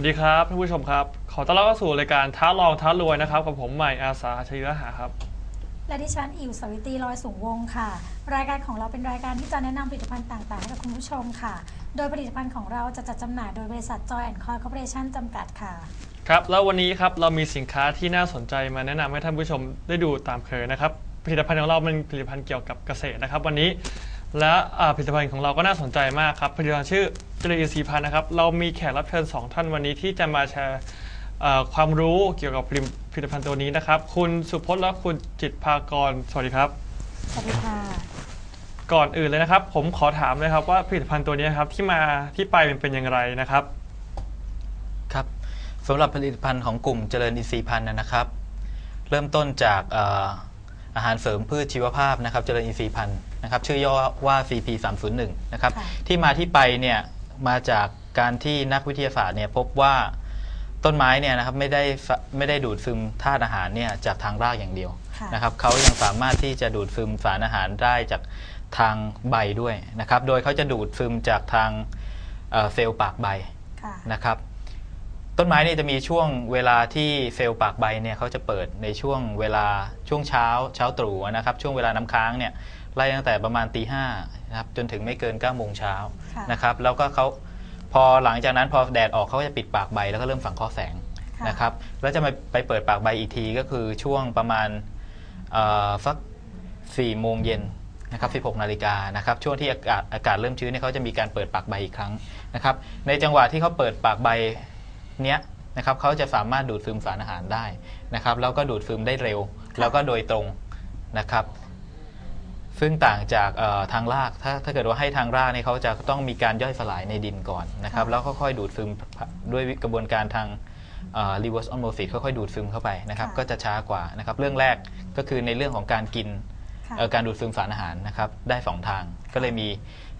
วัสดีครับท่านผู้ชมครับ ขอต้อนรับเข้าสู่รายการท้าลองท้ารวยนะครับกับผมใหม่อาสาชัยยหาครับ และดิฉันอิวสวิตรีลอยสูงวงศ์ค่ะ รายการของเราเป็นรายการที่จะแนะนำผลิตภัณฑ์ต่างๆให้กับคุณผู้ชมค่ะ โดยผลิตภัณฑ์ของเราจะจัดจำหน่ายโดยบริษัท Joy and Coy Corporation จำกัดค่ะ ครับ แล้ววันนี้ครับเรามีสินค้าที่น่าสนใจมาแนะนำให้ท่านผู้ชมได้ดูตามเคยนะครับ ผลิตภัณฑ์ของเราเป็นผลิตภัณฑ์เกี่ยวกับเกษตรนะครับ วันนี้ และอ่าผลิตภัณฑ์ของเราก็น่าสนใจมากครับผลิตภัณฑ์ชื่อเจริญสีพันนะครับ เรามีแขกรับเชิญสองท่านวันนี้ที่จะมาแชร์เอ่อความรู้เกี่ยวกับผลิตภัณฑ์ตัวนี้นะครับ คุณสุพจน์และคุณจิตรภากร สวัสดีครับ สวัสดีค่ะ ก่อนอื่นเลยนะครับ ผมขอถามเลยครับว่าผลิตภัณฑ์ตัวนี้ครับที่มาที่ไปมันเป็นอย่างไรนะครับ ครับสำหรับผลิตภัณฑ์ของกลุ่มเจริญอินทรีย์พันธุ์นะครับ เริ่มต้นจากเอ่ออาหารเสริมพืชชีวภาพนะครับ เจริญอินทรีย์พันธุ์ นะครับชื่อย่อว่า CP 3 0 1นะครับค่ะที่มาที่ไปเนี่ยมาจากการที่นักวิทยาศาสตร์เนี่ยพบว่าต้นไม้เนี่ยนะครับไม่ได้ฟะไม่ได้ดูดซึมธาตุอาหารเนี่ยจากทางรากอย่างเดียวค่ะนะครับเขายังสามารถที่จะดูดซึมสารอาหารได้จากทางใบด้วยนะครับโดยเขาจะดูดซึมจากทางเอ่อเซลล์ปากใบค่ะนะครับต้นไม้เนี่ยจะมีช่วงเวลาที่เซลล์ปากใบเนี่ยเขาจะเปิดในช่วงเวลาช่วงเช้าเช้าตรู่นะครับช่วงเวลาน้ำค้างเนี่ย ไล่ตั้งแต่ประมาณตีห้านะครับจนถึงไม่เกิน9ก้าโมงเช้าค่ะ นะครับแล้วก็เขาพอหลังจากนั้นพอแดดออกเขาก็จะปิดปากใบแล้วก็เริ่มฝังข้อแสงค่ะนะครับแล้วจะมาไปเปิดปากใบอีกทีก็คือช่วงประมาณเอ่อสัก4โมงเย็นนะครับ16นาฬิกานะครับช่วงที่อากาศอากาศเริ่มชื้นเนี่ยเขาจะมีการเปิดปากใบอีกครั้งนะครับในจังหวะที่เขาเปิดปากใบเนี้ยนะครับเขาจะสามารถดูดซึมสารอาหารได้นะครับแล้วก็ดูดซึมได้เร็ว แล้วก็โดยตรงนะครับ ซึ่งต่างจากเอ่อทางรากถ้าถ้าเกิดว่าให้ทางรากเนี่ยเขาจะต้องมีการย่อยสลายในดินก่อนนะครับค่ะแล้วค่อยๆดูดซึมด้วยกระบวนการทางเอ่อ reverse osmosis ค่อยๆดูดซึมเข้าไปนะครับค่ะก็จะช้ากว่านะครับ เรื่องแรกก็คือในเรื่องของการกินค่ะเอ่อการดูดซึมสารอาหารนะครับได้ 2 ทางก็เลยมี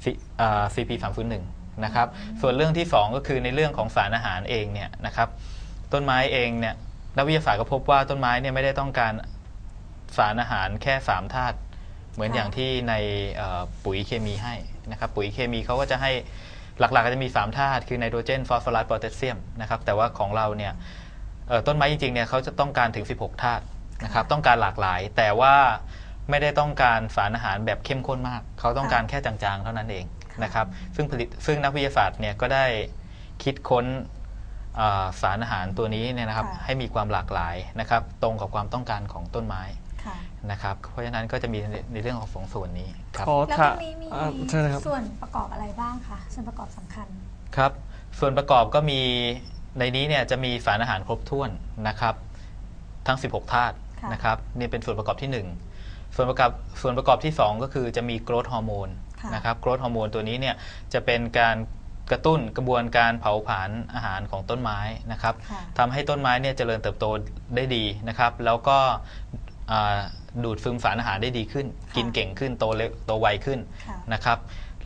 C- เอ่อ CP 3 0 1นะครับส่วนเรื่องที่ 2 ก็คือในเรื่องของสารอาหารเองเนี่ยนะครับต้นไม้เองเนี่ยนักวิทยาศาสตร์ก็พบว่าต้นไม้เนี่ยไม่ได้ต้องการสารอาหารแค่ 3 ธาตุ เหมือนค่ะอย่างที่ในเอ่อปุ๋ยเคมีให้นะครับปุ๋ยเคมีเขาก็จะให้หลักๆก็จะมี 3 ธาตุคือไนโตรเจนฟอสฟอรัสโพแทสเซียมนะครับแต่ว่าของเราเนี่ยเอ่อต้นไม้จริงๆเนี่ยเขาจะต้องการถึง 16 ธาตุนะครับต้องการหลากหลาย แต่ว่าไม่ได้ต้องการสารอาหารแบบเข้มข้นมาก เขาต้องการแค่จางๆ เท่านั้นเองนะครับซึ่งผลิตซึ่งนักวิทยาศาสตร์เนี่ยก็ได้คิดค้นเอ่อสารอาหารตัวนี้เนี่ยนะครับค่ะให้มีความหลากหลายนะครับตรงกับความต้องการของต้นไม้ค่ะ นะครับ เพราะฉะนั้นก็จะมีในในเรื่องของสองส่วนนี้ครับ ขอแล้วถาตรงนี้มีอ่าเชิญนะครับ ส่วนประกอบอะไรบ้างคะส่วนประกอบสำคัญ ครับ ส่วนประกอบก็มีในนี้เนี่ยจะมีสารอาหารครบถ้วนนะครับ ทั้ง 16 ธาตุค่ะ นะครับนี่เป็นส่วนประกอบที่ 1 ส่วนประกอบส่วนประกอบที่ 2 ก็คือจะมีโกรทฮอร์โมนค่ะนะครับโกรทฮอร์โมนตัวนี้เนี่ยจะเป็นการกระตุ้นกระบวนการเผาผลาญอาหารของต้นไม้นะครับค่ะ ทำให้ต้นไม้เนี่ยเจริญเติบโตได้ดีนะครับ แล้วก็อ่า ดูดซึมสารอาหารได้ดีขึ้นค่ะกินเก่งขึ้นโตเร็วโตไวขึ้นค่ะ นะครับ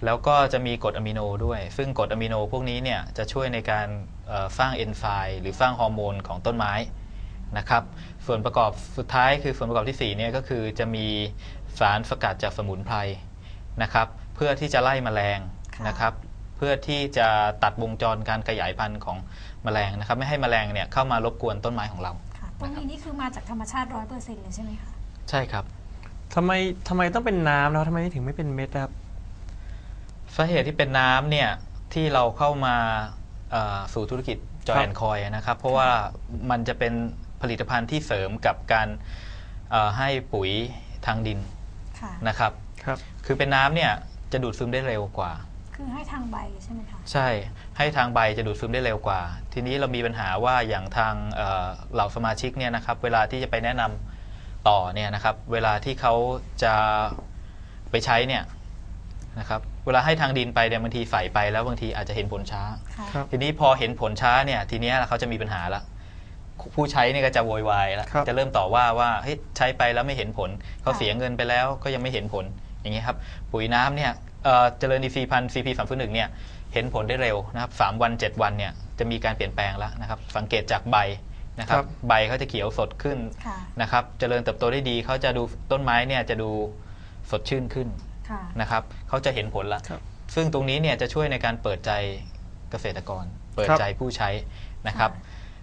แล้วก็จะมีกรดอะมิโนด้วย ซึ่งกรดอะมิโนพวกนี้เนี่ยจะช่วยในการเอ่อสร้างเอนไซม์หรือสร้างฮอร์โมนของต้นไม้นะครับส่วนประกอบสุดท้ายคือส่วนประกอบที่4เนี่ยก็คือจะมีสารสกัดจากสมุนไพรนะครับเพื่อที่จะไล่แมลงค่ะ นะครับเพื่อที่จะตัดวงจรการขยายพันธุ์ของแมลงนะครับไม่ให้แมลงเนี่ยเข้ามารบกวนต้นไม้ของเรา ค่ะตรงนี้นี่คือมาจากธรรมชาติร้อยเปอร์เซ็นต์เลยใช่ไหมคะ ใช่ครับ ทำไมทำไมต้องเป็นน้ำแล้วทำไมถึงไม่เป็นเม็ดนะครับ สาเหตุที่เป็นน้ำเนี่ยที่เราเข้ามาเอ่อสู่ธุรกิจจอยครับแอนคอยนะครับ เพราะว่ามันจะเป็นผลิตภัณฑ์ที่เสริมกับการเอ่อให้ปุ๋ยทางดินค่ะ นะครับ ครับ คือเป็นน้ำเนี่ยจะดูดซึมได้เร็วกว่า คือให้ทางใบใช่ไหมคะ ใช่ ให้ทางใบจะดูดซึมได้เร็วกว่า ทีนี้เรามีปัญหาว่าอย่างทางเอ่อเหล่าสมาชิกเนี่ยนะครับ เวลาที่จะไปแนะนำ ต่อเนี่ยนะครับเวลาที่เขาจะไปใช้เนี่ยนะครับเวลาให้ทางดินไปเนี่ยบางทีใส่ไปแล้วบางทีอาจจะเห็นผลช้าค่ะครับ ทีนี้พอเห็นผลช้าเนี่ยทีเนี้ยเขาจะมีปัญหาละผู้ใช้เนี่ยก็จะโวยวายแล้วครับ จะเริ่มต่อว่าว่าเฮ้ยใช้ไปแล้วไม่เห็นผลเขาค่ะเสียเงินไปแล้วก็ยังไม่เห็นผลอย่างเงี้ยครับปุ๋ยน้ำเนี่ยเอ่อเจริญดีซีพันซีพีสามหนึ่งเนี่ยเห็นผลได้เร็วนะครับสามวันเจ็ดวันเนี่ยจะมีการเปลี่ยนแปลงแล้วนะครับสังเกตจากใบ นะครับครับใบเขาจะเขียวสดขึ้นค่ะนะครับเจริญเติบโตได้ดีเขาจะดูต้นไม้เนี่ยจะดูสดชื่นขึ้นค่ะนะครับเขาจะเห็นผลละครับซึ่งตรงนี้เนี่ยจะช่วยในการเปิดใจเกษตรกร เปิดครับใจผู้ใช้นะครับ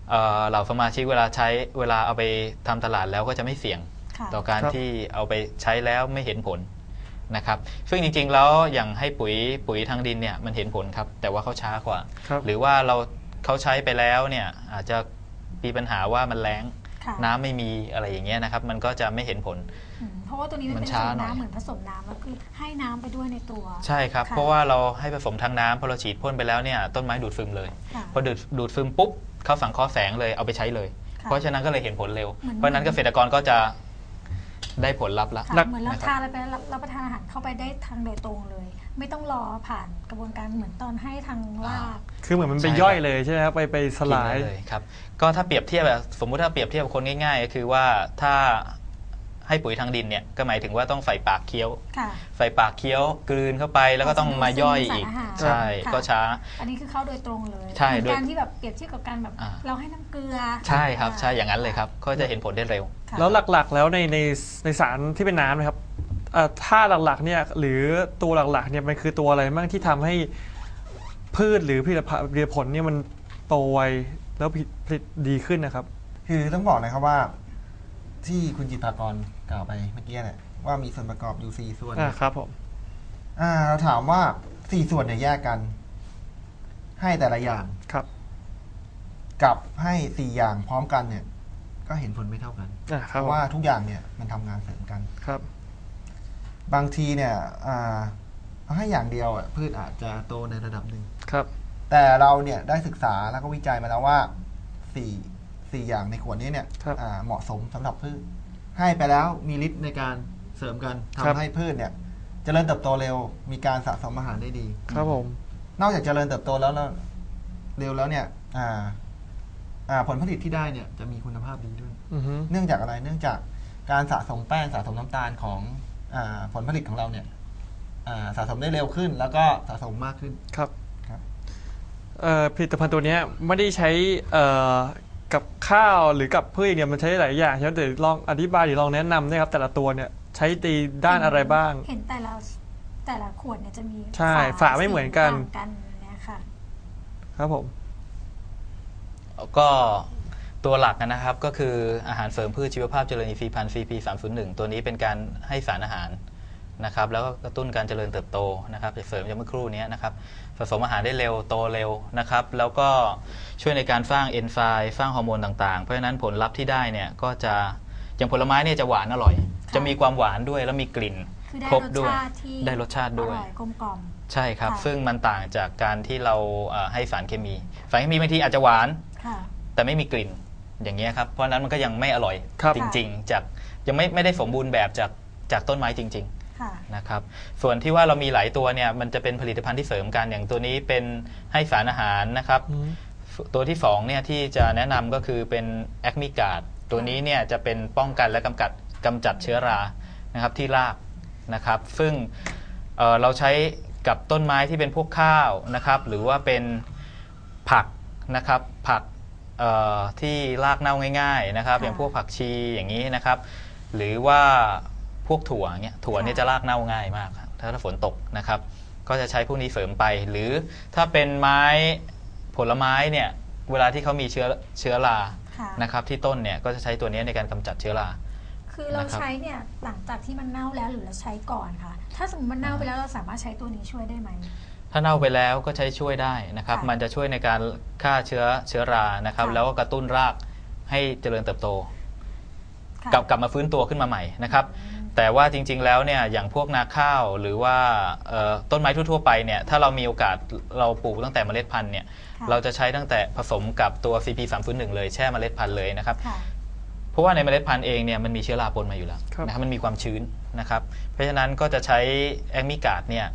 เอ่อเหล่าสมาชิกเวลาใช้เวลาเอาไปทำตลาดแล้วก็จะไม่เสี่ยงค่ะต่อการครับที่เอาไปใช้แล้วไม่เห็นผลนะครับซึ่งจริงๆแล้วอย่างให้ปุ๋ยปุ๋ยทางดินเนี่ยมันเห็นผลครับ แต่ว่าเขาช้ากว่าครับหรือว่าเราเขาใช้ไปแล้วเนี่ยอาจจะ มีปัญหาว่ามันแรงค่ะน้ำไม่มีอะไรอย่างเงี้ยนะครับ มันก็จะไม่เห็นผล อืมเพราะว่าตัวนี้มันมันเป็นช้าสูตรหน่อย น้ำเหมือนผสมน้ำแล้วคือให้น้ำไปด้วยในตัว ใช่ครับ ค่ะ เพราะว่าเราให้ผสมทางน้ำพอเราฉีดพ่นไปแล้วเนี่ยต้นไม้ดูดซึมเลย ค่ะ พอดูดดูดซึมปุ๊บเขาสังเคราะห์แสงเลยเอาไปใช้เลย ค่ะเพราะฉะนั้นก็เลยเห็นผลเร็ว เหมือน เพราะฉะนั้นเกษตรกรก็จะได้ผลลัพธ์ละ ค่ะนักเหมือนเรานะครับทานอะไรไปแล้วรับรับประทานอาหารเข้าไปได้ทางโดยตรงเลย ไม่ต้องรอผ่านกระบวนการเหมือนตอนให้ทางรากคือเหมือนมันไปใช่ย่อยครับเลยใช่ไหมครับไปไปสลายกินได้เลยครับก็ถ้าเปรียบเทียบแบบสมมุติถ้าเปรียบเทียบกับคนง่ายๆ ก็คือว่าถ้าให้ปุ๋ยทางดินเนี่ยก็หมายถึงว่าต้องใส่ปากเคี้ยว ค่ะ ใส่ปากเคี้ยวกลืนเข้าไปแล้วก็ต้องมาย่อยอีกสารอาหารใช่ค่ะ ก็ช้า อันนี้คือเข้าโดยตรงเลยใช่เหมือนด้วยการที่แบบเปรียบเทียบกับการแบบอ่า เราให้น้ำเกลือใช่ครับ ใช่อย่างนั้นเลยครับ ก็จะเห็นผลได้เร็ว ค่ะ แล้วหลักๆ แล้วในในในสารที่เป็นน้ำนะครับ เอ่อถ้าหลักๆเนี่ยหรือตัวหลักๆเนี่ยมันคือตัวอะไรบ้างที่ทำให้พืชหรือผลิตภัณฑ์ผลิตผลเนี่ยมันโตไวแล้วผลิตผลิตดีขึ้นนะครับ คือต้องบอกนะครับว่า ที่คุณจิตรภากรกล่าวไปเมื่อกี้เนี่ยว่ามีส่วนประกอบอยู่สี่ส่วน อ่าครับผม อ่าเราถามว่าสี่ส่วนเนี่ยแยกกัน ให้แต่ละอย่างครับกับให้สี่อย่างพร้อมกันเนี่ย ก็เห็นผลไม่เท่ากัน อ่าคเพรับผมราะว่าทุกอย่างเนี่ยมันทำงานเสริมกัน ครับ บางทีเนี่ยอ่าเอาให้อย่างเดียวอะพืชอาจจะโตในระดับหนึ่งครับ แต่เราเนี่ยได้ศึกษาแล้วก็วิจัยมาแล้วว่าสี่สี่อย่างในขวดนี้เนี่ยครับอ่าเหมาะสมสำหรับพืช ให้ไปแล้วมีฤทธิ์ในการเสริมกันครัทำบให้พืชเนี่ยเจริญเติบโตเร็ว มีการสะสมอาหารได้ดี ครับผม นอกจากเจริญเติบโตแล้วแล้วเร็วแล้วเนี่ย อ่า อ่า ผลผลิตที่ได้เนี่ยจะมีคุณภาพดีด้วยอือฮึเนื่องจากอะไร เนื่องจากการสะสมแป้งสะสมน้ำตาลของอา ผลผลิตของเราเนี่ยอ่าสะสมได้เร็วขึ้น แล้วก็สะสมมากขึ้นครับครับเอ่อผลิตภัณฑ์ตัวเนี้ยไม่ได้ใช้เอ่อกับข้าวหรือกับพืชอย่างเดียวมันใช้หลายอย่างใช่ไหมแต่ลองอธิบายหรือลองแนะนำด้วยครับแต่ละตัวเนี่ยใช้ตีด้านอะไรบ้าง เห็นแต่ละแต่ละขวดเนี่ยจะมีใช่ฝาไม่เหมือนกันสีต่างกันเนี่ยค่ะครับผม ก็ ตัวหลักนะครับก็คืออาหารเสริมพืชชีวภาพเจริญอินทรีย์พันธุ์ CP 301ตัวนี้เป็นการให้สารอาหารนะครับแล้วก็กระตุ้นการเจริญเติบโตนะครับจะเสริมอย่างเมื่อครู่นี้นะครับผสมอาหารได้เร็วโตเร็วนะครับ แล้วก็ช่วยในการสร้างเอนไซม์สร้างฮอร์โมนต่างๆ เพราะฉะนั้นผลลัพธ์ที่ได้เนี่ยก็จะอย่างผลไม้เนี่ยจะหวานอร่อยค่ะจะมีความหวานด้วยแล้วมีกลิ่นคือได้ครบรสด้วยชาติที่ได้รสชาติด้วยอร่อยกลมกล่อมใช่ครับค่ะซึ่งมันต่างจากการที่เราเอ่อให้สารเคมี สารเคมีบางทีอาจจะหวานค่ะแต่ไม่มีกลิ่น อย่างเงี้ยครับเพราะฉะนั้นมันก็ยังไม่อร่อยครับ จริง ๆ จากยังไม่ไม่ได้สมบูรณ์แบบจากจากต้นไม้จริงค่ะๆนะครับส่วนที่ว่าเรามีหลายตัวเนี่ยมันจะเป็นผลิตภัณฑ์ที่เสริมกันอย่างตัวนี้เป็นให้สารอาหารนะครับอืม ตัวที่2เนี่ยที่จะแนะนำก็คือเป็นแอคมิกาดตัวนี้เนี่ยจะเป็นป้องกันและกำกัดกำจัดเชื้อรานะครับที่รากนะครับซึ่งเอ่อเราใช้กับต้นไม้ที่เป็นพวกข้าวนะครับหรือว่าเป็นผักนะครับผัก เอ่อที่รากเน่าง่ายๆนะครับค่ะอย่างพวกผักชีอย่างนี้นะครับ หรือว่าพวกถั่วเงี้ยถั่วเนี่ยค่ะจะรากเน่าง่ายมากครับถ้าถ้าฝนตกนะครับ ก็จะใช้พวกนี้เสริมไป หรือถ้าเป็นไม้ผลไม้เนี่ยเวลาที่เขามีเชื้อเชื้อราค่ะ นะครับที่ต้นเนี่ยก็จะใช้ตัวนี้ในการกำจัดเชื้อรา คือเรานะครับ ใช้เนี่ยหลังจากที่มันเน่าแล้วหรือเราใช้ก่อนค่ะ ถ้าสมมติมันเน่าไปแล้วเราสามารถใช้ตัวนี้ช่วยได้ไหม ถ้าเน่าไปแล้วก็ใช้ช่วยได้นะครับ ค่ะมันจะช่วยในการฆ่าเชื้อเชื้อรานะครับ ค่ะ แล้วก็กระตุ้นรากให้เจริญเติบโต ค่ะ กลับกลับมาฟื้นตัวขึ้นมาใหม่นะครับ แต่ว่าจริงๆแล้วเนี่ยอย่างพวกนาข้าวหรือว่าเอ่อต้นไม้ทั่วๆไปเนี่ยถ้าเรามีโอกาสเราปลูกตั้งแต่เมล็ดพันธุ์เนี่ยค่ะ เราจะใช้ตั้งแต่ผสมกับตัว CP 3 0 1เลยแช่เมล็ดพันธุ์เลยนะครับ ค่ะ เพราะว่าในเมล็ดพันธุ์เองเนี่ยมันมีเชื้อราปนมาอยู่แล้วครับ นะครับมันมีความชื้นนะครับ เพราะฉะนั้นก็จะใช้แอคมิกาดเนี่ย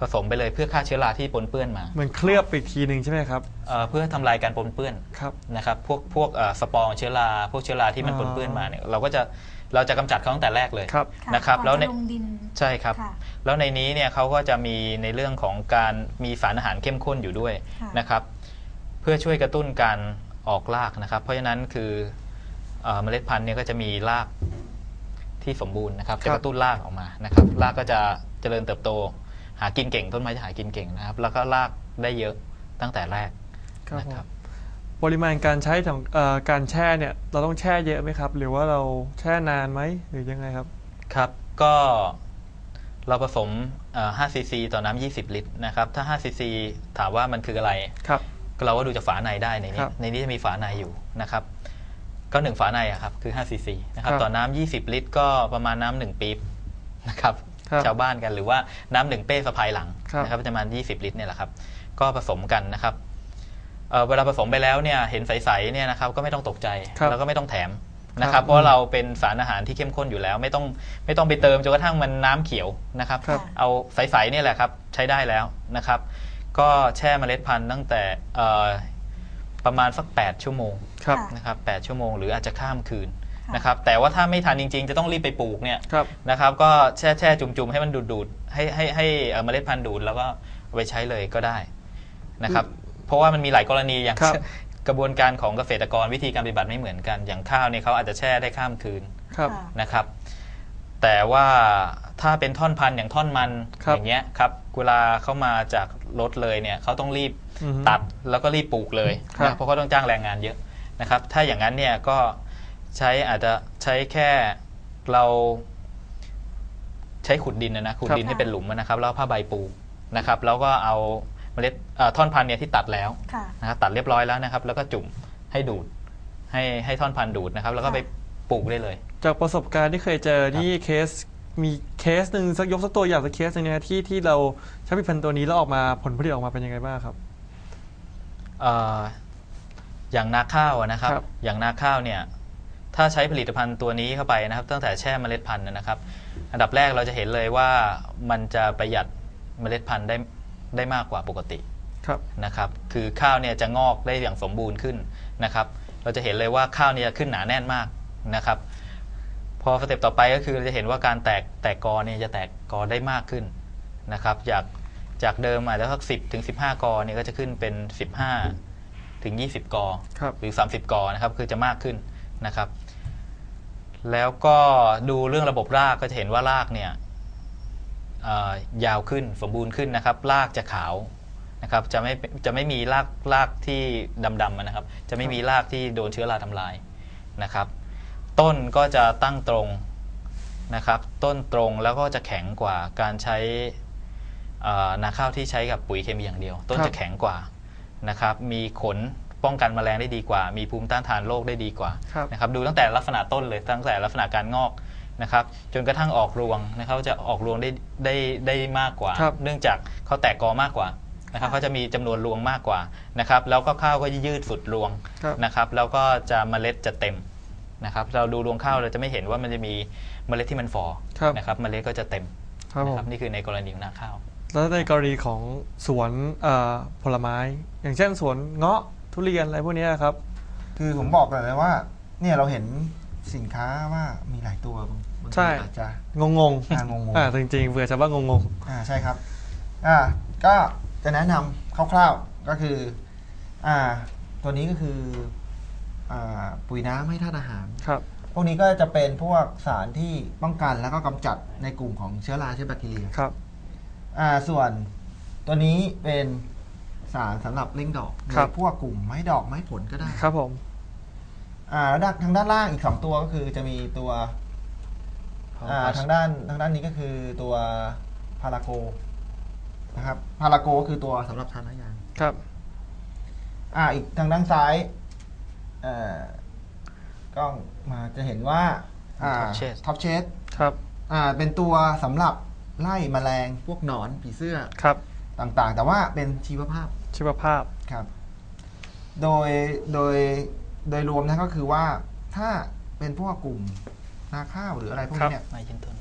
ผสมไปเลยเพื่อฆ่าเชื้อราที่ปนเปื้อนมาเหมือนเคลือบอีกทีหนึ่งใช่ไหมครับ เอ่อเพื่อทำลายการปนเปื้อนครับ นะครับพวกพวกเอ่อสปอร์เชื้อราพวกเชื้อราที่มันอ๋อปนเปื้อนมาเนี่ยเราก็จะเราจะกำจัดเขาตั้งแต่แรกเลย ครับ ค่ะนะครับก่อแล้วใน จะลงดินใช่ครับ ค่ะ แล้วในนี้เนี่ยเขาก็จะมีในเรื่องของการมีสารอาหารเข้มข้นอยู่ด้วยค่ะ นะครับ เพื่อช่วยกระตุ้นการออกรากนะครับ เพราะฉะนั้นคือเอ่อเมล็ดพันธุ์เนี่ยก็จะมีรากที่สมบูรณ์นะครับครัจะบกระตุ้นรากออกมานะครับรากก็จะเจริญเติบโต หากินเก่งต้นไม้จะหากินเก่งนะครับ แล้วก็รากได้เยอะตั้งแต่แรกครับนะผมครับ ปริมาณการใช้ของเอ่อการแช่เนี่ยเราต้องแช่เยอะไหมครับ หรือว่าเราแช่นานไหมหรือยังไงครับ ครับก็เราผสมเอ่อ5ซีซีต่อน้ำ20 ลิตรนะครับ ถ้า5ซีซีถามว่ามันคืออะไร ครับก็เราก็ดูจากฝาในได้ในคนี้รับในนี้จะมีฝาในอยู่นะครับ ก็หนึ่งฝาในอะครับคือ5ซีซีนะครับครับ ต่อน้ำ20 ลิตร ก็ประมาณน้ำหนึ่งปี๊บนะครับ ครับชาวบ้านกันหรือว่าน้ำหนึ่งเป้สะพายหลังครับ นะครับประมาณ 20 ลิตรเนี่ยแหละครับ ก็ผสมกันนะครับเอ่อเวลาผสมไปแล้วเนี่ยเห็นใสๆเนี่ยนะครับก็ไม่ต้องตกใจครับแล้วก็ไม่ต้องแถมนะคครัรับบเพราะเราเป็นสารอาหารที่เข้มข้นอยู่แล้ว ไม่ต้องไม่ต้องไปเติมจนกระทั่งมันน้ำเขียวนะครับ ครับ เอาใสๆเนี่ยแหละครับใช้ได้แล้วนะครับ ก็แช่เมล็ดพันธุ์ตั้งแต่เอ่อประมาณสัก 8 ชั่วโมง ครับค่ะนะครับ8ชั่วโมงหรืออาจจะข้ามคืนค่ะ นะครับแต่ว่าถ้าไม่ทันจริง ๆ จะต้องรีบไปปลูกเนี่ยครับ นะครับก็แช่แช่จุ่มๆให้มันดูดดูดๆให้ให้ให้เอ่อเมล็ดพันธุ์ดูดแล้วก็เอาไปใช้เลยก็ได้นะครับเพราะว่ามันมีหลายกรณีอย่าง ครับ กระบวนการของเกษตรกรวิธีการปฏิบัติไม่เหมือนกัน อย่างข้าวเนี่ยเขาอาจจะแช่ได้ข้ามคืน ครับค่ะนะครับแต่ว่าถ้าเป็นท่อนพันธุ์อย่างท่อนมันครับอย่างเงี้ยครับเวลาเขามาจากรถเลยเนี่ยเขาต้องรีบอือฮึตัดแล้วก็รีบปลูกเลยครับ นะเพราะเขาต้องจ้างแรงงานเยอะนะครับถ้าอย่างนั้นเนี่ยก็ ใช้อาจจะใช้แค่เราใช้ขุดดินนะนะขุดดินให้เป็นหลุมนะครับแล้วเอาผ้าใบปูนะครับแล้วก็เอาเมล็ดเอ่อท่อนพันธุ์เนี่ยที่ตัดแล้วค่ะนะครับตัดเรียบร้อยแล้วนะครับ แล้วก็จุ่มให้ดูดให้ให้ท่อนพันธุ์ดูดนะครับ แล้วก็ค่ะไปปลูกได้เลย จากประสบการณ์ที่เคยเจอนี่เคสมีเคสหนึ่งสักยกสักตัวอย่างสักเคสหนึงนะที่ที่เราใช้ผลิตภัณฑ์ตัวนี้แล้วออกมาผลผลิตออกมาเป็นยังไงบ้างครับเอ่ออย่างนาข้าวอะนะครับครับ อย่างนาข้าวเนี่ย ถ้าใช้ผลิตภัณฑ์ตัวนี้เข้าไปนะครับ ตั้งแต่แช่เมล็ดพันธุ์นะครับ อันดับแรกเราจะเห็นเลยว่ามันจะประหยัดเมล็ดพันธุ์ได้ได้มากกว่าปกติครับนะครับคือข้าวเนี่ยจะงอกได้อย่างสมบูรณ์ขึ้นนะครับ เราจะเห็นเลยว่าข้าวเนี่ยขึ้นหนาแน่นมากนะครับ พอสเต็ปต่อไปก็คือเราจะเห็นว่าการแตกแตกกอเนี่ยจะแตกกอได้มากขึ้นนะครับ จากจากเดิมอาจจะสักสิบถึงสิบห้ากอเนี่ยก็จะขึ้นเป็นสิบห้าถึงยี่สิบกอครับหรือ30กอนะครับคือจะมากขึ้น นะครับ แล้วก็ดูเรื่องระบบรากก็จะเห็นว่ารากเนี่ยยาวขึ้นสมบูรณ์ขึ้นนะครับ รากจะขาวนะครับจะไม่จะไม่มีรากรากที่ดำๆนะครับ จะไม่มีรากที่โดนเชื้อราทำลายนะครับ ต้นก็จะตั้งตรงนะครับ ต้นตรงแล้วก็จะแข็งกว่าการใช้นาข้าวที่ใช้กับปุ๋ยเคมีอย่างเดียว ต้นจะแข็งกว่านะครับ มีขน ป้องกันแมลงได้ดีกว่า มีภูมิต้านทานโรคได้ดีกว่าครับ นะครับดูตั้งแต่ลักษณะต้นเลยตั้งแต่ลักษณะการงอกนะครับจนกระทั่งออกรวงนะครับจะออกรวงได้ได้ได้มากกว่า ครับเนื่องจากเขาแตกกอมากกว่านะครับค่ะเขาจะมีจำนวนรวงมากกว่านะครับแล้วก็ข้าวก็จะยืดสุดรวงครับ นะครับแล้วก็จะเมล็ดจะเต็มนะครับเราดูรวงข้าวเราจะไม่เห็นว่ามันจะมีเมล็ดที่มันฝ่อครับนะครับเมล็ดก็จะเต็มครับผนะมครับนี่คือในกรณีของนาข้าว แล้วในกรณีของสวนเอ่อผลไม้ อย่างเช่นสวนเงาะ ทุเรียนอะไรพวกเนี้ยครับ คือผมบอกเลยว่า เนี่ยเราเห็นสินค้าว่ามีหลายตัวบางบางทีใช่ อาจจะ งงงอ่างงๆ อ่าจริงๆเผื่อชาวบ้านงงงอ่าใช่ครับ อ่าก็จะแนะนำคร่าวๆก็คือ อ่า ตัวนี้ก็คือ อ่า ปุ๋ยน้ำให้ธาตุอาหารครับพวกนี้ก็จะเป็นพวกสารที่ป้องกันแล้วก็กำจัดในกลุ่มของเชื้อราเชื้อแบคทีเรีย ครับ อ่าส่วนตัวนี้เป็น สารสำหรับเร่งดอกครับในพวกกลุ่มไม้ดอกไม้ผลก็ได้ครับผมอ่าแล้วด้านทางด้านล่างอีกสองตัวก็คือจะมีตัวอ่าทางด้านทางด้านนี้ก็คือตัวพาราโกนะครับพาราโกก็คือตัวสำหรับทานน้ำยางครับ อ่าอีกทางด้านซ้ายเอ่อกล้องมาจะเห็นว่า อ่า Top Shade ท็อปเชดครับ อ่า เป็นตัวสำหรับไล่แมลงพวกหนอนผีเสื้อครับ ต่างๆ แต่ว่าเป็นชีวภาพ ชีวภาพ ครับ โดยโดยโดยรวมนะก็คือว่าถ้าเป็นพวกกลุ่มนาข้าวหรืออะไรพวกนี้เนี่ยไม่ขึ้นต้น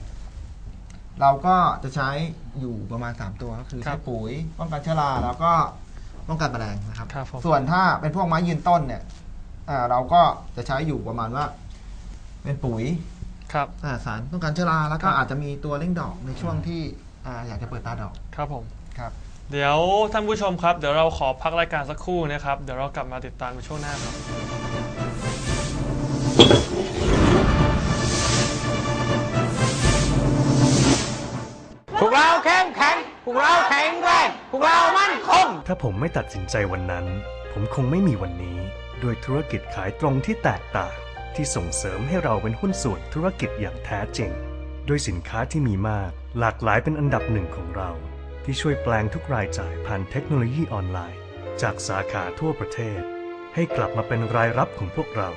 เราก็จะใช้อยู่ประมาณ 3 ตัวก็คือครัใช้บปุ๋ยป้องกันเชื้อราแล้วก็ป้องกันแมลงนะครับ ครับผม ส่วนถ้าเป็นพวกไม้ยืนต้นเนี่ยอ่าเราก็จะใช้อยู่ประมาณว่า เป็นปุ๋ย ครับ อ่าสารป้องกันเชื้อราแล้วก็ครับ อาจจะมีตัวเร่งดอกในช่วงที่อ่าอยากจะเปิดตาดอกครับผม ครับ เดี๋ยวท่านผู้ชมครับ เดี๋ยวเราขอพักรายการสักครู่นะครับ เดี๋ยวเรากลับมาติดตามในช่วงหน้าครับพวกเราเข้มแข็งพวกเราแข็งแรงพวกเรามั่นคง ถ้าผมไม่ตัดสินใจวันนั้น ผมคงไม่มีวันนี้โดยธุรกิจขายตรงที่แตกต่าง ที่ส่งเสริมให้เราเป็นหุ้นส่วนธุรกิจอย่างแท้จริง ด้วยสินค้าที่มีมาก หลากหลายเป็นอันดับหนึ่งของเรา ที่ช่วยแปลงทุกรายจ่ายผ่านเทคโนโลยีออนไลน์ จากสาขาทั่วประเทศ ให้กลับมาเป็นรายรับของพวกเรา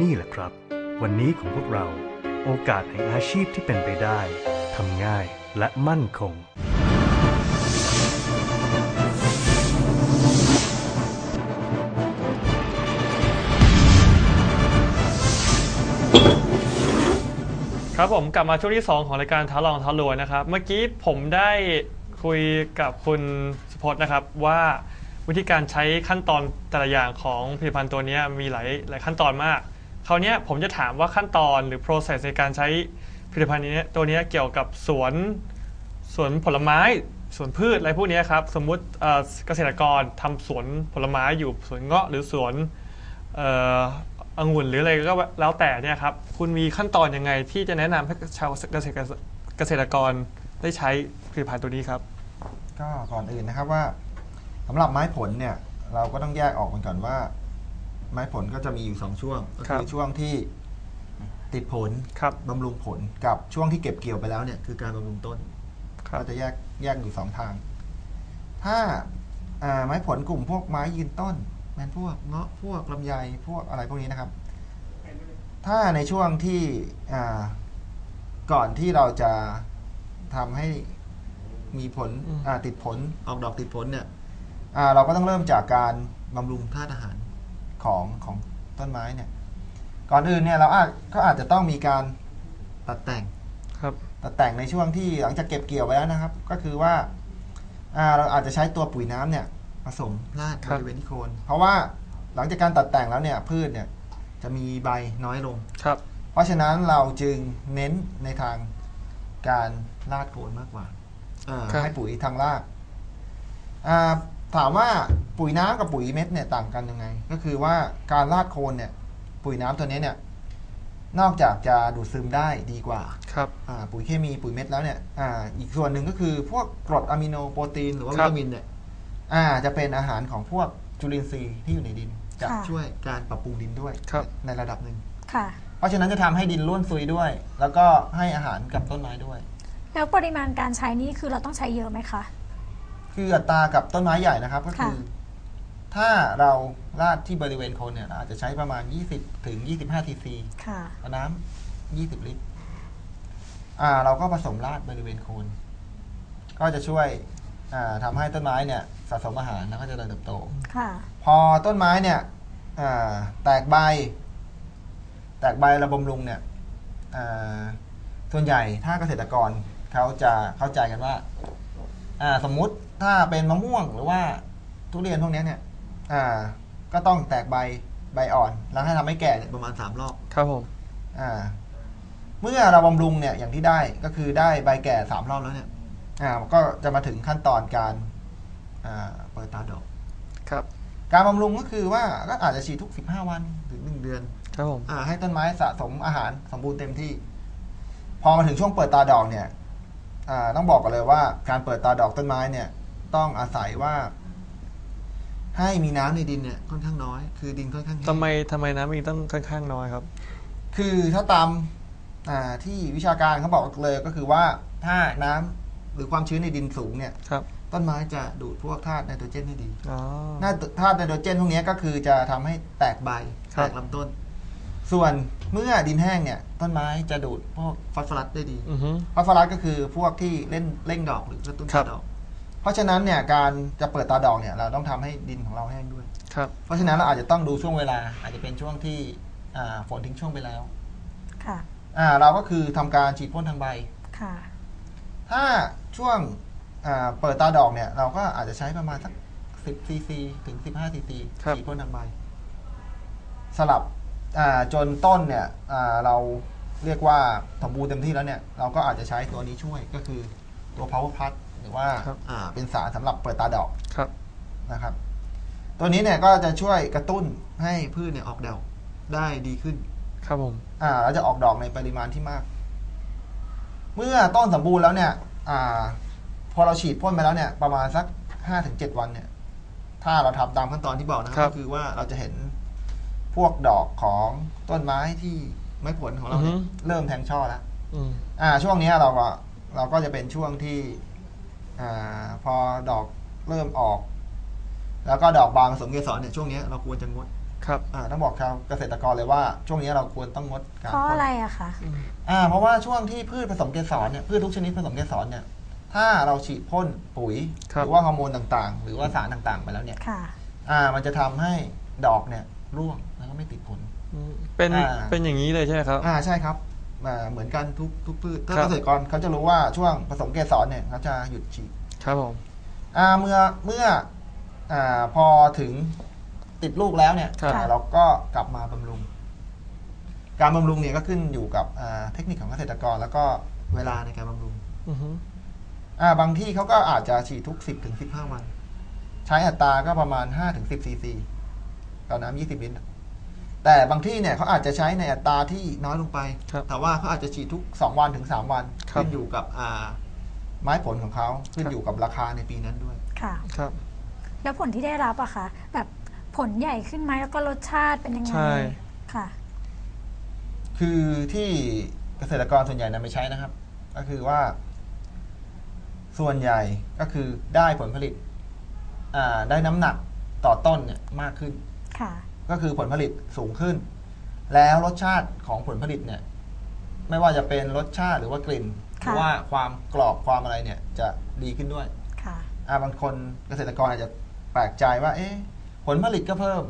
นี่แหละครับ วันนี้ของพวกเรา โอกาสแห่งอาชีพที่เป็นไปได้ทำง่ายและมั่นคงครับผมกลับมาช่วงที่ 2 ของรายการท้าลองท้ารวยนะครับ เมื่อกี้ผมได้ คุยกับคุณสุพจน์นะครับว่าวิธีการใช้ขั้นตอนแต่ละอย่างของผลิตภัณฑ์ตัวนี้มีหลายหลายขั้นตอนมากคราวนี้ผมจะถามว่าขั้นตอนหรือ process ในการใช้ผลิตภัณฑ์นี้ตัวนี้เกี่ยวกับสวนสวนผลไม้สวนพืชอะไรพวกนี้ครับ สมมุติเกษตรกรทำสวนผลไม้อยู่สวนเงาะหรือสวนองุ่นหรืออะไรก็แล้วแต่เนี่ยครับ คุณมีขั้นตอนยังไงที่จะแนะนำให้ชาวเกษตรกร ได้ใช้ผลิตภัณฑ์ตัวนี้ครับ ก็ก่อนอื่นนะครับว่าสำหรับไม้ผลเนี่ย เราก็ต้องแยกออกกันก่อนว่า ไม้ผลก็จะมีอยู่สองช่วง ก็ครัคือบช่วงที่ติดผลครับ บำรุงผลกับช่วงที่เก็บเกี่ยวไปแล้วเนี่ยคือการบำรุงต้น ครับ ก็จะแยกแยกอยู่สองทาง ถ้าอ่าไม้ผลกลุ่มพวกไม้ยืนต้นแมนพวกเงาะพวกลำไยพวกอะไรพวกนี้นะครับ ถ้าในช่วงที่อ่าก่อนที่เราจะ ทำให้มีผลอืม อ่าติดผลออกดอกติดผลเนี่ยอ่าเราก็ต้องเริ่มจากการบำรุงธาตุอาหารของของต้นไม้เนี่ย ก่อนอื่นเนี่ยเราอาจก็อาจจะต้องมีการตัดแต่ง ครับ ตัดแต่งในช่วงที่หลังจากเก็บเกี่ยวไปแล้วนะครับ ก็คือว่าอ่า เราอาจจะใช้ตัวปุ๋ยน้ำเนี่ยผสมราดครับบริเวณที่โคน เพราะว่าหลังจากการตัดแต่งแล้วเนี่ยพืชเนี่ยจะมีใบน้อยลง ครับ เพราะฉะนั้นเราจึงเน้นในทางการ ราดโคนมากกว่าเอ่อครับ ให้ปุ๋ยทางรากอ่าถามว่าปุ๋ยน้ำกับปุ๋ยเม็ดเนี่ยต่างกันยังไง ก็คือว่าการราดโคนเนี่ย ปุ๋ยน้ำตัวนี้เนี่ย นอกจากจะดูดซึมได้ดีกว่า ครับ อ่าปุ๋ยเคมีปุ๋ยเม็ดแล้วเนี่ยอ่าอีกส่วนหนึ่งก็คือพวกกรดอะมิโนโปรตีนหรือว่าครัวิบ ตามินเนี่ยอ่าจะเป็นอาหารของพวกจุลินทรีย์ที่อยู่ในดิน จะค่ะ ช่วยการปรับปรุงดินด้วยครับ ในระดับหนึ่งค่ะ เพราะฉะนั้นจะทำให้ดินร่วนซุยด้วย แล้วก็ให้อาหารกับต้นไม้ด้วย แล้วปริมาณการใช้นี่คือเราต้องใช้เยอะไหมคะ คืออัตรากับต้นไม้ใหญ่นะครับ ก็คือค่ะถ้าเราราดที่บริเวณโคนเนี่ยเราอาจจะใช้ประมาณ 20 ถึง 25ทีซีค่ะ น้ำ20 ลิตร อ่า เราก็ผสมราดบริเวณโคน ก็จะช่วยอ่าทำให้ต้นไม้เนี่ยสะสมอาหารแล้วก็เจะเติบโต ค่ะ พอต้นไม้เนี่ยอ่าแตกใบ แตกใบระบำรุงเนี่ยอ่าส่วนใหญ่ถ้าเกษตรกร เขาจะเข้าใจกันว่า อ่า สมมุติถ้าเป็นมะม่วงหรือว่าทุเรียนพวกเนี้ยเนี่ย อ่า ก็ต้องแตกใบใบอ่อน แล้วให้ทำให้แก่เนี่ยประมาณสามรอบ ครับผม อ่า เมื่อเราบำรุงเนี่ยอย่างที่ได้ก็คือได้ใบแก่สามรอบแล้วเนี่ย อ่า ก็จะมาถึงขั้นตอนการ อ่า เปิดตาดอก ครับ การบำรุงก็คือว่าก็อาจจะฉีดทุก 15 วันถึง1เดือน ครับผม อ่าให้ต้นไม้สะสมอาหารสมบูรณ์เต็มที่ พอมาถึงช่วงเปิดตาดอกเนี่ย อ่าต้องบอกกันเลยว่าการเปิดตาดอกต้นไม้เนี่ย ต้องอาศัยว่า ให้มีน้ำในดินเนี่ยค่อนข้างน้อย คือดินค่อนข้างแห้ง ทำไมทำไมน้ำมีต้องค่อนข้างน้อยครับ คือถ้าตามอ่าที่วิชาการเขาบอกเลยก็คือว่าถ้าน้ำหรือความชื้นในดินสูงเนี่ย ครับต้นไม้จะดูดพวกธาตุไนโตรเจนได้ดีอ๋อ น่าธาตุไนโตรเจนพวกนี้ก็คือจะทำให้แตกใบ ครัแตบกลำต้น ส่วนเมื่อดินแห้งเนี่ยต้นไม้จะดูดพวกฟอสฟอรัสได้ดีอือฮึฟอสฟอรัสก็คือพวกที่เล่นเร่งดอกหรือกระตุ้นครัตาบดอก เพราะฉะนั้นเนี่ยการจะเปิดตาดอกเนี่ยเราต้องทำให้ดินของเราแห้งด้วย ครับ เพราะฉะนั้นเราอาจจะต้องดูช่วงเวลา อาจจะเป็นช่วงที่อ่าฝนทิ้งช่วงไปแล้วค่ะ อ่าเราก็คือทำการฉีดพ่นทางใบ ค่ะ ถ้าช่วงอ่าเปิดตาดอกเนี่ย เราก็อาจจะใช้ประมาณสัก 10ซีซีถึง 15ซีซีครับ ฉีดพ่นทางใบ สลับอ่า จนต้นเนี่ยอ่าเราเรียกว่าสมบูรณ์เต็มที่แล้วเนี่ย เราก็อาจจะใช้ตัวนี้ช่วยก็คือตัว power plus หรือว่าครับอ่าเป็นสารสำหรับเปิดตาดอกครับนะครับ ตัวนี้เนี่ยก็จะช่วยกระตุ้นให้พืชเนี่ยออกดอกได้ดีขึ้น ครับผมอ่าแล้วจะออกดอกในปริมาณที่มาก เมื่อต้นสมบูรณ์แล้วเนี่ย อ่า พอเราฉีดพ่นไปแล้วเนี่ย ประมาณสักห้าถึงเจ็ดวันเนี่ย ถ้าเราทำตามขั้นตอนที่บอกนะคครัรับก็คือว่าเราจะเห็น พวกดอกของต้นไม้ที่ไม้ผลของเราเนี่ยอือฮึ เริ่มแทงช่อแล้ว อืม อ่าช่วงเนี้ยเราก็เราก็จะเป็นช่วงที่อ่าพอดอกเริ่มออก แล้วก็ดอกบานผสมเกสรเนี่ยช่วงเนี้ยเราควรจะงดครับ อ่าต้องบอกชาวเกษตรกรเลยว่า ช่วงเนี้ยเราควรต้องงดการเพราะพ่นอะไรอะคะอ่าเพราะว่าช่วงที่พืชผสมเกสรเนี่ยพืชทุกชนิดผสมเกสรเนี่ย ถ้าเราฉีดพ่นปุ๋ยครับหรือว่าฮอร์โมนต่างๆ หรือว่าสารต่างๆ ไปแล้วเนี่ยค่ะ อ่ามันจะทำให้ดอกเนี่ยร่วง แล้วก็ไม่ติดผลอืมเป็นอ่า เป็นอย่างนี้เลยใช่ไหมครับ อ่าใช่ครับอ่าเหมือนกันทุกทุกพืชถ้าครับ เกษตรกรเขาจะรู้ว่าช่วงผสมเกสรเนี่ยเขาจะหยุดฉีดครับผม อ่าเมื่อเมื่ออ่าพอถึงติดลูกแล้วเนี่ยครับ อ่าเราก็กลับมาบำรุง การบำรุงเนี่ยก็ขึ้นอยู่กับอ่าเทคนิคของเกษตรกร แล้วก็เวลาในการบำรุง อือฮึอ่าบางที่เขาก็อาจจะฉีดทุก 10ถึง15 วัน ใช้อัตราก็ประมาณ5ถึง10ซีซีต่อน้ำ20ลิตร แต่บางที่เนี่ยเขาอาจจะใช้ในอัตราที่น้อยลงไป ครับแต่ว่าเขาอาจจะฉีดทุก 2 วันถึง 3 วัน ครับ ขึ้นอยู่กับอ่าไม้ผลของเขาขึ้นครับอยู่กับราคาในปีนั้นด้วย ค่ะ ครับ แล้วผลที่ได้รับอะคะแบบผลใหญ่ขึ้นไหมแล้วก็รสชาติเป็นยังไงใช่ ค่ะ คือที่เกษตรกรส่วนใหญ่นำไปใช้นะครับ ก็คือว่า ส่วนใหญ่ก็คือได้ผลผลิต อ่า ได้น้ำหนักต่อต้นเนี่ยมากขึ้น ค่ะ ก็คือผลผลิตสูงขึ้น แล้วรสชาติของผลผลิตเนี่ย ไม่ว่าจะเป็นรสชาติหรือว่ากลิ่นหค่ะรือว่าความกรอบความอะไรเนี่ยจะดีขึ้นด้วยค่ะอ่าบางคนเกษตรกรอาจจะแปลกใจว่า เอ๊ะผลผลิตก็เพิ่ม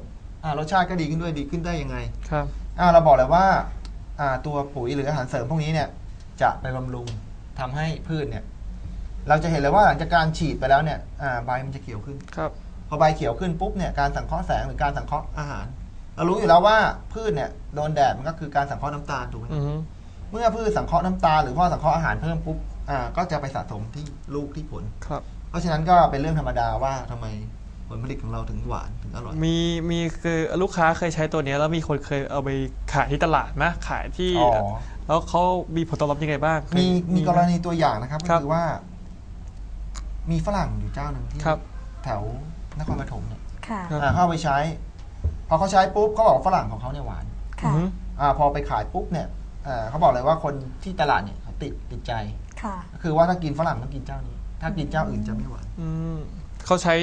อ่ารสชาติก็ดีขึ้นด้วยดีขึ้นได้ยังไงครับอ่าเราบอกเลยว่าอ่าตัวปุ๋ยหรืออาหารเสริมพวกนี้เนี่ย จะไปบำรุงทำให้พืชเนี่ย เราจะเห็นเลยว่าหลังจากการฉีดไปแล้วเนี่ยอ่าใบมันจะเขียวขึ้นครับ พอใบเขียวขึ้นปุ๊บเนี่ยการสังเคราะห์แสงหรือการสังเคราะห์อาหาร เรารู้อยู่แล้วว่าพืชเนี่ยโดนแดดมันก็คือการสังเคราะห์น้ำตาลถูกไหมอือฮึเมื่อพืชสังเคราะห์น้ำตาลหรือว่าสังเคราะห์อาหารเพิ่มปุ๊บอ่าก็จะไปสะสมที่ลูกที่ผลครับ เพราะฉะนั้นก็เป็นเรื่องธรรมดาว่าทำไมผลผลิตของเราถึงหวานถึงอร่อย มีมีคือลูกค้าเคยใช้ตัวเนี้ยแล้วมีคนเคยเอาไปขายที่ตลาดไหมขายที่อ๋อแล้วเขามีผลตอบรับยังไงบ้างเคยมีมีไหกรณีตัวอย่างนะครับก็ครับคือว่า มีฝรั่งอยู่เจ้าหนึ่งที่ครับแถว นครปฐมเนี่ยค่ะครับอ่าเข้าไปใช้ พอเขาใช้ปุ๊บเขาบอกว่าฝรั่งของเขาเนี่ยหวานอือค่ะฮึอ่าพอไปขายปุ๊บเนี่ยอ่าเขาบอกเลยว่าคนที่ตลาดเนี่ยเขาติดติดใจ ค่ะก็คือว่าถ้ากินฝรั่งต้องกินเจ้านี้ ถ้ากินเจ้าอื่นจะไม่หวานอืมเขาใช้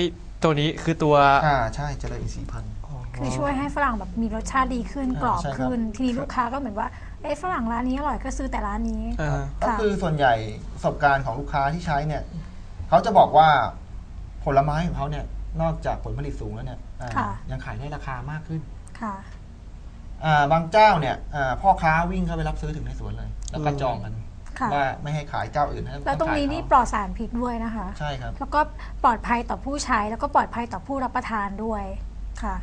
ตัวนี้คือตัวอ่าใช่เจริญอินทรีย์พันธุ์ คือช่วยให้ฝรั่งแบบมีรสชาติดีขึ้นอ่ากรอบใช่ครับ ขึ้น ทีนี้ลูกค้าก็เหมือนว่า เอ๊ะฝรั่งร้านนี้อร่อยก็ซื้อแต่ร้านนี้ อ่าก็ค่ะ คือส่วนใหญ่ประสบการณ์ของลูกค้าที่ใช้เนี่ยเขาจะบอกว่าผลไม้ของเขาเนี่ย นอกจากผลผลิตสูงแล้วเนี่ยอ่าค่ะ ยังขายได้ราคามากขึ้นค่ะ อ่าบางเจ้าเนี่ยอ่าพ่อค้าวิ่งเข้าไปรับซื้อถึงในสวนเลย แล้วก็อืม จองกันค่ะ ว่าไม่ให้ขายเจ้าอื่นให้แล้วตรงนี้ขายนี่เขาปลอดสารพิษด้วยนะคะ ใช่ครับ แล้วก็ปลอดภัยต่อผู้ใช้แล้วก็ปลอดภัยต่อผู้รับประทานด้วยค่ะ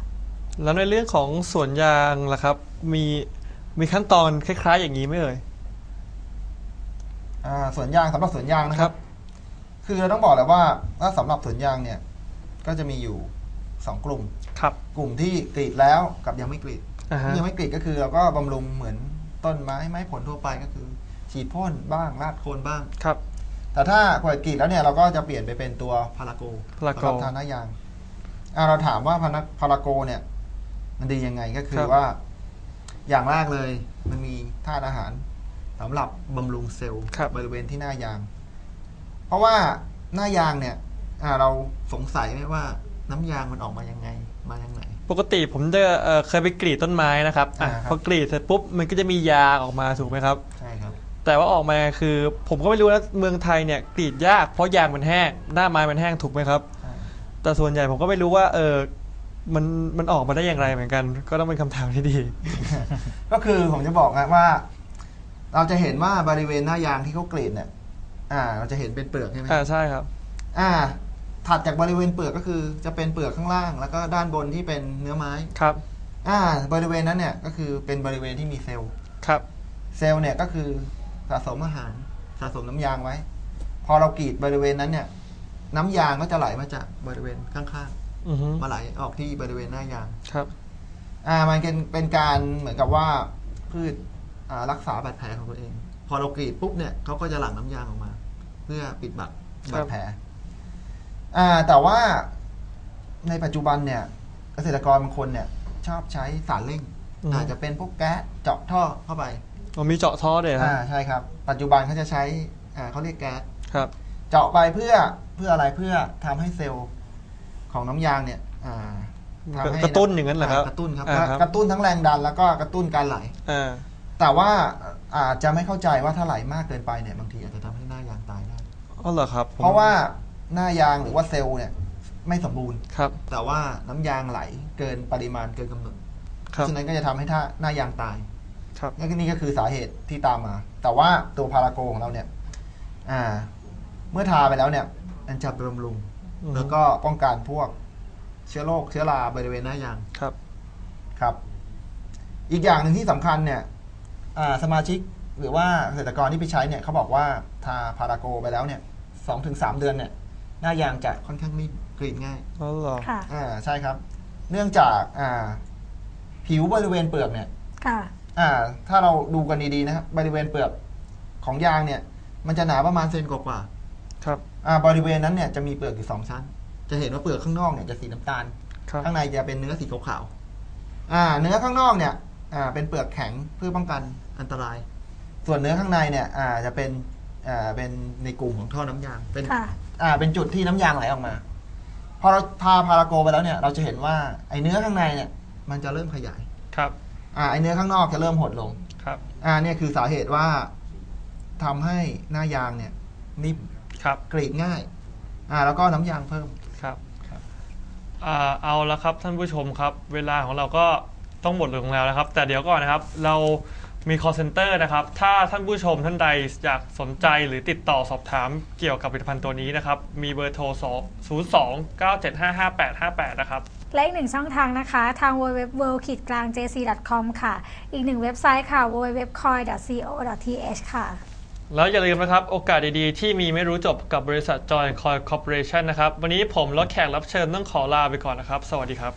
แล้วในเรื่องของสวนยางล่ะครับ มีมีขั้นตอนคล้าย ๆ อย่างนี้ไหมเอ่ย อ่าสวนยางสำหรับสวนยางนะคครัรับบคือเราต้องบอกเลยว่าถ้าสำหรับสวนยางเนี่ย ก็จะมีอยู่สองกลุ่ม ครับ กลุ่มที่กรีดแล้วกับยังไม่กรีดอ่าฮะ ที่ยังไม่กรีดก็คือเราก็บำรุงเหมือนต้นไม้ไม้ผลทั่วไปก็คือ ฉีดพ่นบ้างราดโคนบ้าง ครับ แต่ถ้ากว่ากรีดแล้วเนี่ยเราก็จะเปลี่ยนไปเป็นตัวพาราโกพาราโกสำหรับทานหน้ายางอ่าเราถามว่าพาราพาราโกเนี่ย มันดียังไงก็คืคอรับว่า อย่างแรกเลย มันมีธาตุอาหารสำหรับบำรุงเซลล์ครับ บริเวณที่หน้ายาง เพราะว่าหน้ายางเนี่ย อ่าเราสงสัยไหมว่าน้ำยางมันออกมายังไง มาอย่างไหนปกติผมจะเอ่อเคยไปกรีดต้นไม้นะครับอะอ่าครับ พอกรีดเสร็จปุ๊บมันก็จะมียางออกมาถูกไหมครับ ใช่ครับ แต่ว่าออกมาคือผมก็ไม่รู้นะเมืองไทยเนี่ยกรีดยากเพราะยางมันแห้งหน้าไม้มันแห้งถูกไหมครับ ใช่ แต่ส่วนใหญ่ผมก็ไม่รู้ว่าเออมันมันออกมาได้อย่างไรเหมือนกัน ก็ต้องเป็นคำถามที่ดี ก็คือผมจะบอกนะว่า เราจะเห็นว่าบริเวณหน้ายางที่เขากรีดเนี่ย อ่า เราจะเห็นเป็นเปลือกใช่ไหมอ่าใช่ครับ อ่า ถัดจากบริเวณเปลือกก็คือจะเป็นเปลือกข้างล่าง แล้วก็ด้านบนที่เป็นเนื้อไม้ครับ อ่า บริเวณนั้นเนี่ยก็คือเป็นบริเวณที่มีเซลล์ ครับ เซลล์เนี่ยก็คือสะสมอาหารสะสมน้ำยางไว้ พอเรากรีดบริเวณนั้นเนี่ย น้ำยางก็จะไหลมาจากบริเวณข้างอือฮึๆ มาไหลออกที่บริเวณหน้ายาง ครับ อ่า มันเป็นเป็นการเหมือนกับว่าพืชอ่ารักษาบาดแผลของตัวเอง พอเรากรีดปุ๊บเนี่ยเขาก็จะหลั่งน้ำยางออกมา เพื่อปิดบังบาดแผล อ่าแต่ว่าในปัจจุบันเนี่ยเกษตรกรบางคนเนี่ยชอบใช้สารเร่ง อืม อาจจะเป็นพวกแก๊สเจาะท่อเข้าไปอ๋อมีเจาะท่อเลยครัอ่าบใช่ครับ ปัจจุบันเขาจะใช้อ่าเขาเรียกแก๊ส ครับ เจาะไปเพื่อเพื่ออะไรเพื่อทำให้เซลล์ของน้ำยางเนี่ยอ่าทำให้กระตุ้นอย่างนั้นเหรอครับกระตุ้นครับอ่าครับ กระตุ้นทั้งแรงดันแล้วก็กระตุ้นการไหล อ่าแต่ว่าอาจจะไม่เข้าใจว่าถ้าไหลมากเกินไปเนี่ยบางทีอาจจะทำให้หน้ายางตายได้ อ๋อเหรอครับผมเพราะว่า หน้ายางหรือว่าเซลล์เนี่ย ไม่สมบูรณ์ ครับ แต่ว่าน้ำยางไหลเกินปริมาณเกินกำหนดคเพรับราะฉะนั้นก็จะทำให้ท่าหน้ายางตายครับ นี่ก็คือสาเหตุที่ตามมา แต่ว่าตัวพาราโกของเราเนี่ย อ่า เมื่อทาไปแล้วเนี่ยมันจะบำรุง อืม แล้วก็ป้องกันพวกเชื้อโรคเชื้อราบริเวณหน้ายาง ครับ ครับ อีกอย่างหนึ่งที่สำคัญเนี่ยอ่าสมาชิกหรือว่าเกษตรกรที่ไปใช้เนี่ยเขาบอกว่าทาพาราโกไปแล้วเนี่ยสองถึงสามเดือนเนี่ย หน้ายางจะค่อนข้างไม่กรีดง่ายอ๋อเหรอค่ะ อ่าใช่ครับ เนื่องจากอ่า ผิวบริเวณเปลือกเนี่ย ค่ะ อ่า ถ้าเราดูกันดีๆนะครับบริเวณเปลือกของยางเนี่ย มันจะหนาประมาณเซนกว่าๆครับอ่าบริเวณนั้นเนี่ยจะมีเปลือกอยู่สองชั้น จะเห็นว่าเปลือกข้างนอกเนี่ยจะสีน้ำตาล ครับ ข้างในจะเป็นเนื้อสีขาวๆอ่า เนื้อข้างนอกเนี่ย อ่า เป็นเปลือกแข็งเพื่อป้องกันอันตราย ส่วนเนื้อข้างในเนี่ย อ่า จะเป็น อ่า เป็นในกลุ่มของท่อน้ำยาง เป็น ค่ะ อ่าเป็นจุดที่น้ำยางไหลออกมาพอเราทาพาราโกไปแล้วเนี่ย เราจะเห็นว่าไอ้เนื้อข้างในเนี่ย มันจะเริ่มขยายครับ อ่าไอ้เนื้อข้างนอกจะเริ่มหดลงครับ อ่าเนี่ยคือสาเหตุว่าทำให้หน้ายางเนี่ยนิ่มครับ กรีดง่าย อ่า แล้วก็น้ำยางเพิ่ม ครับครับอ่าเอาละครับท่านผู้ชมครับ เวลาของเราก็ต้องหมดลงแล้วนะครับ แต่เดี๋ยวก่อนนะครับ เรา มี call center นะครับ ถ้าท่านผู้ชมท่านใดอยากสนใจหรือติดต่อสอบถามเกี่ยวกับผลิตภัณฑ์ตัวนี้นะครับ มีเบอร์โทร2 0 2 9 7 5 5 8 5 8 นะครับ และอีกหนึ่งช่องทางนะคะ ทาง w w w w o r l d กลาง jc.com ค่ะ อีกหนึ่งเว็บไซต์ค่ะ www.coin.co.th ค่ะ แล้วอย่าลืมนะครับ โอกาสดีๆ ที่มีไม่รู้จบกับบริษัท Joy Coin Corporation นะครับ วันนี้ผมและแขกรับเชิญต้องขอลาไปก่อนนะครับ สวัสดีครับ